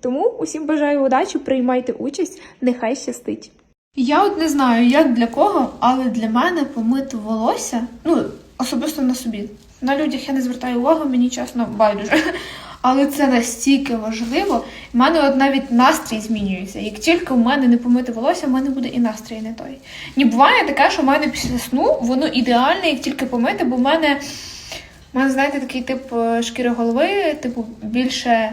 Тому усім бажаю удачі, приймайте участь, нехай щастить. Я от не знаю, як для кого, але для мене помити волосся, ну, особисто на собі. На людях я не звертаю увагу, мені чесно байдуже. Але це настільки важливо. У мене от навіть настрій змінюється. Як тільки в мене не помити волосся, в мене буде і настрій не той. Ні, буває таке, що в мене після сну воно ідеальне, як тільки помити, бо в мене, в мене знаєте, такий тип е, шкіри голови, типу, більше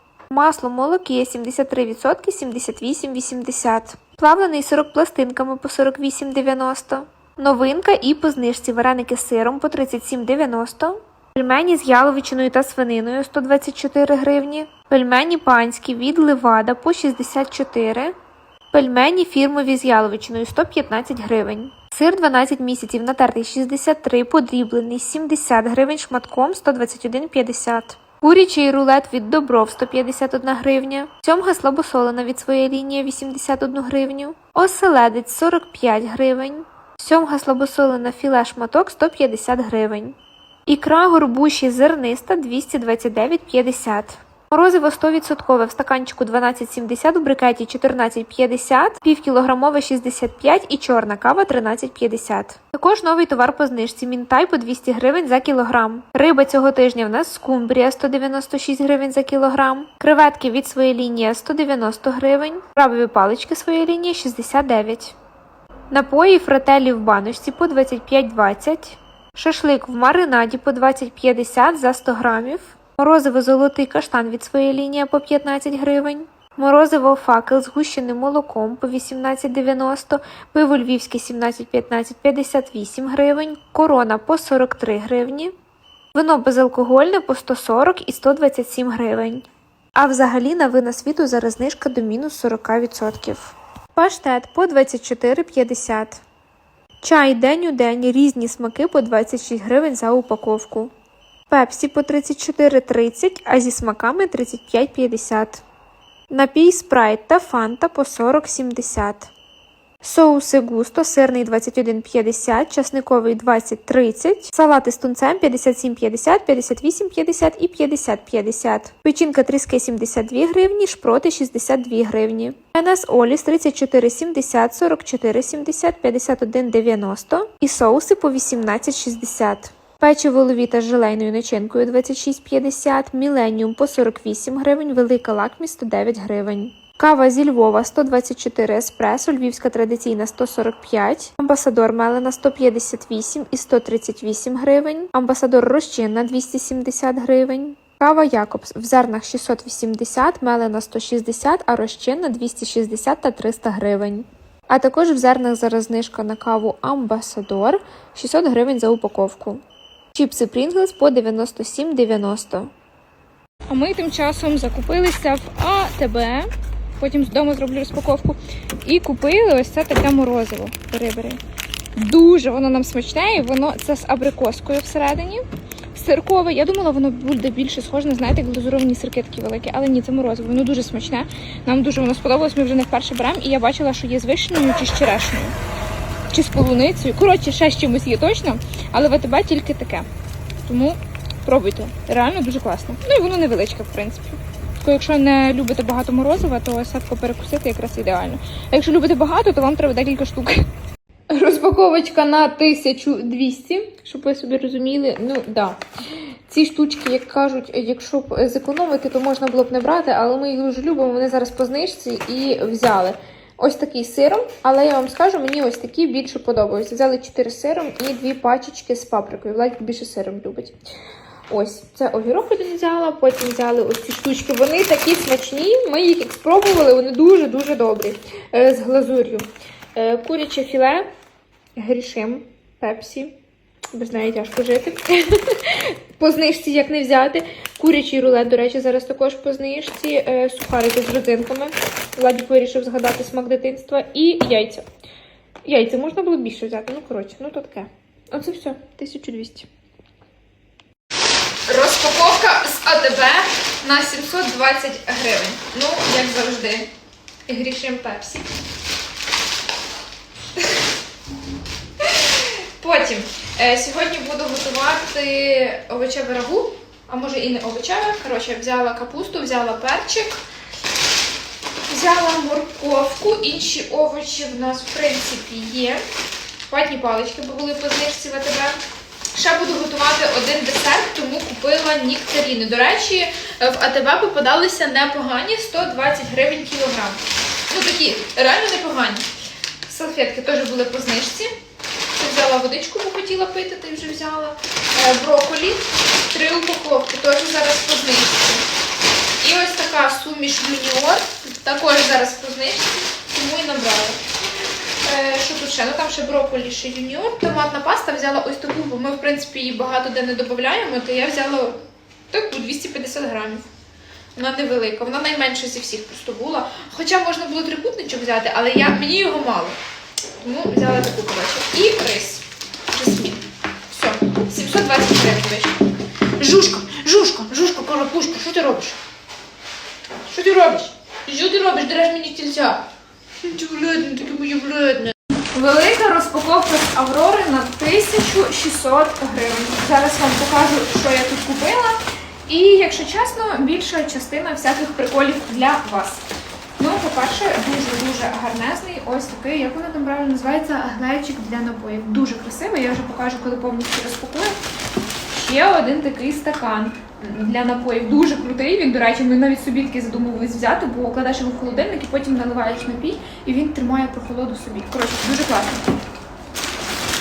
Масло молоки 73% 78,80%. Плавлений сирок пластинками по 48,90. Новинка і по знижці вареники з сиром по 37,90. Пельмені з яловичиною та свининою 124 гривні. Пельмені панські від Левада по 64 Пельмені фірмові з яловичиною 115 гривень. Сир 12 місяців натертий 63, подріблений 70 гривень шматком 121,50. Курячий рулет від Добров 151 гривня. Сьомга слабосолена від своєї лінії 81 гривню. Оселедець 45 гривень. Сьомга слабосолена філе шматок 150 гривень. Ікра горбуші зерниста 229,50. Морозиво 100% в стаканчику 12,70, в брикеті 14,50, півкілограмове 65 і чорна кава 13,50. Також новий товар по знижці Мінтай по 200 гривень за кілограм. Риба цього тижня в нас скумбрія 196 гривень за кілограм. Креветки від своєї лінії 190 гривень. Крабові палички своєї лінії 69. Напої фрателі в баночці по 25,20. Шашлик в маринаді по 20,50 за 100 грамів. Морозиво золотий каштан від своєї лінії по 15 гривень. Морозиво факел з гущеним молоком по 18,90, пиво львівське 17,15 58 гривень, корона по 43 гривні, вино безалкогольне по 140 і 127 гривень. А взагалі на вина світу зараз знижка до мінус 40%. Паштет по 24,50. Чай день у день різні смаки по 26 гривень за упаковку. Пепсі по 34,30, а зі смаками 35,50. Напій спрайт та фанта по 40,70. Соуси густо, сирний 21,50, часниковий 20,30, салати з тунцем 57,50, 58,50 і 50,50. Печінка тріски 72 гривні, шпроти 62 гривні. НС Оліс 34,70, 44,70, 51,90 і соуси по 18,60. Печиво ловіта з желейною начинкою 26,50, Міленіум по 48 гривень, велика лакмість 109 гривень. Кава зі Львова 124 еспресо, львівська традиційна 145, амбасадор мелена 158 і 138 гривень, амбасадор розчинна 270 гривень. Кава Якобс в зернах 680, мелена 160, а розчинна 260 та 300 гривень. А також в зернах зараз знижка на каву Амбасадор 600 гривень за упаковку. Чіпси Pringles по 97,90. А ми тим часом закупилися в АТБ. Потім вдома зроблю розпаковку. І купили ось це таке морозиво. Бери, бери. Дуже воно нам смачне, і воно це з абрикоскою всередині. Сиркове. Я думала, воно буде більше схоже на знаєте, як глазуровані сирки такі великі, але ні, це морозиво. Воно дуже смачне. Нам дуже воно сподобалось. Ми вже не вперше беремо, і я бачила, що є з вишнею чи з черешнею. Чи з полуницею. Коротше, ще з чимось є точно, але в АТБ тільки таке. Тому пробуйте. Реально дуже класно. Ну і воно невеличке, в принципі. Тільки якщо не любите багато морозива, то садко перекусити якраз ідеально. А якщо любите багато, то вам треба декілька штук. Розпаковочка на 1200, щоб ви собі розуміли. Ну, да. Ці штучки, як кажуть, якщо зекономити, то можна було б не брати, але ми їх дуже любимо. Вони зараз по знижці і взяли. Ось такий сиром, але я вам скажу, мені ось такі більше подобаються. Взяли 4 сиром і дві пачечки з паприкою. Владик більше сиром любить. Ось, це огірок один взяла, потім взяли ось ці штучки. Вони такі смачні. Ми їх як спробували, вони дуже-дуже добрі. Е, з глазур'ю. Е, куряче філе, грішим, пепсі. Без неї тяжко жити. по знижці як не взяти. Курячий рулет, до речі, зараз також по знижці. Е, сухарики з родзинками. Владик вирішив згадати смак дитинства. І яйця. Яйця можна було більше взяти. Ну, коротше, ну то таке. Оце все, 1200. Розпаковка з АТБ на 720 гривень. Ну, як завжди. Грішим пепсі. Потім е, сьогодні буду готувати овочеве рагу, а може і не овочеве. Коротше, взяла капусту, взяла перчик, взяла морковку, інші овочі в нас, в принципі, є. Ватні палички, бо були по знижці в АТБ. Ще буду готувати один десерт, тому купила нектаріни. До речі, в АТБ попадалися непогані 120 гривень кілограм. Ну такі, реально непогані. Салфетки теж були по знижці. Взяла водичку, бо хотіла пити, ти вже взяла. Е, брокколі, три упаковки, теж зараз по знижці. І ось така суміш юніор, також зараз по знижці, тому і набрала. Е, що тут ще? Ну там ще брокколі, ще юніор. Томатна паста взяла ось таку, бо ми, в принципі, її багато де не додаємо, то я взяла таку 250 грамів. Вона невелика, вона найменша зі всіх просто була. Хоча можна було трикутничок взяти, але я, мені його мало. Тому взяла таку коротше. І рис. Жасмін. Все, 720 гривень вийшло. Жушка, жушка, жушка, карапушка, що ти робиш? Що ти робиш? Що ти робиш? Дереш мені тільця. Ти бледне, таке моє бледне. Велика розпаковка з Аврори на 1600 гривень. Зараз вам покажу, що я тут купила. І, якщо чесно, більша частина всяких приколів для вас. Ну, по-перше, дуже-дуже гарнезний. Ось такий, як воно там правильно називається, глечик для напоїв. Дуже красивий, я вже покажу, коли повністю розпакую. Ще один такий стакан для напоїв. Дуже крутий. Він, до речі, ми навіть собі таки задумувались взяти, бо кладеш його в холодильник і потім наливаєш напій, і він тримає прохолоду собі. Коротше, дуже класно.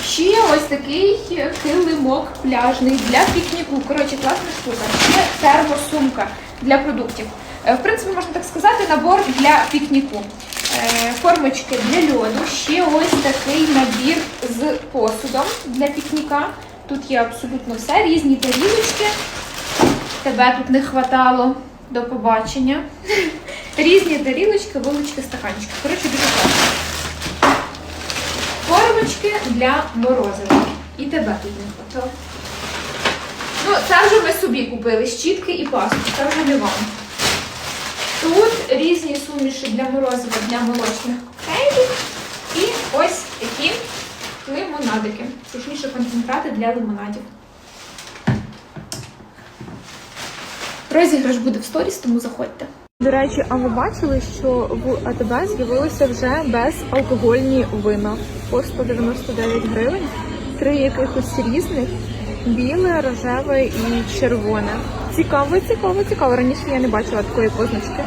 Ще ось такий килимок пляжний для пікніку. Коротше, класна штука. Ще термосумка для продуктів. Е, В принципі, можна так сказати, набор для пікніку. Е, Формочки для льоду. Ще ось такий набір з посудом для пікніка. Тут є абсолютно все, різні тарілочки. Тебе тут не хватало. До побачення. Різні тарілочки, вилочки, стаканчики. Коротше, дуже класно. Формочки для морозива. І тебе тут не хватало. Ну, це вже ми собі купили щітки і пасту. Це вже не вам. Тут різні суміші для морозива, для молочних коктейлів. І ось такі лимонадики. Точніше, концентрати для лимонадів. Розіграш буде в сторіс, тому заходьте. До речі, а ви бачили, що в АТБ з'явилися вже безалкогольні вина по 199 гривень, три якихось різних: біле, рожеве і червоне. Цікаво, цікаво, цікаво. Раніше я не бачила такої позначки.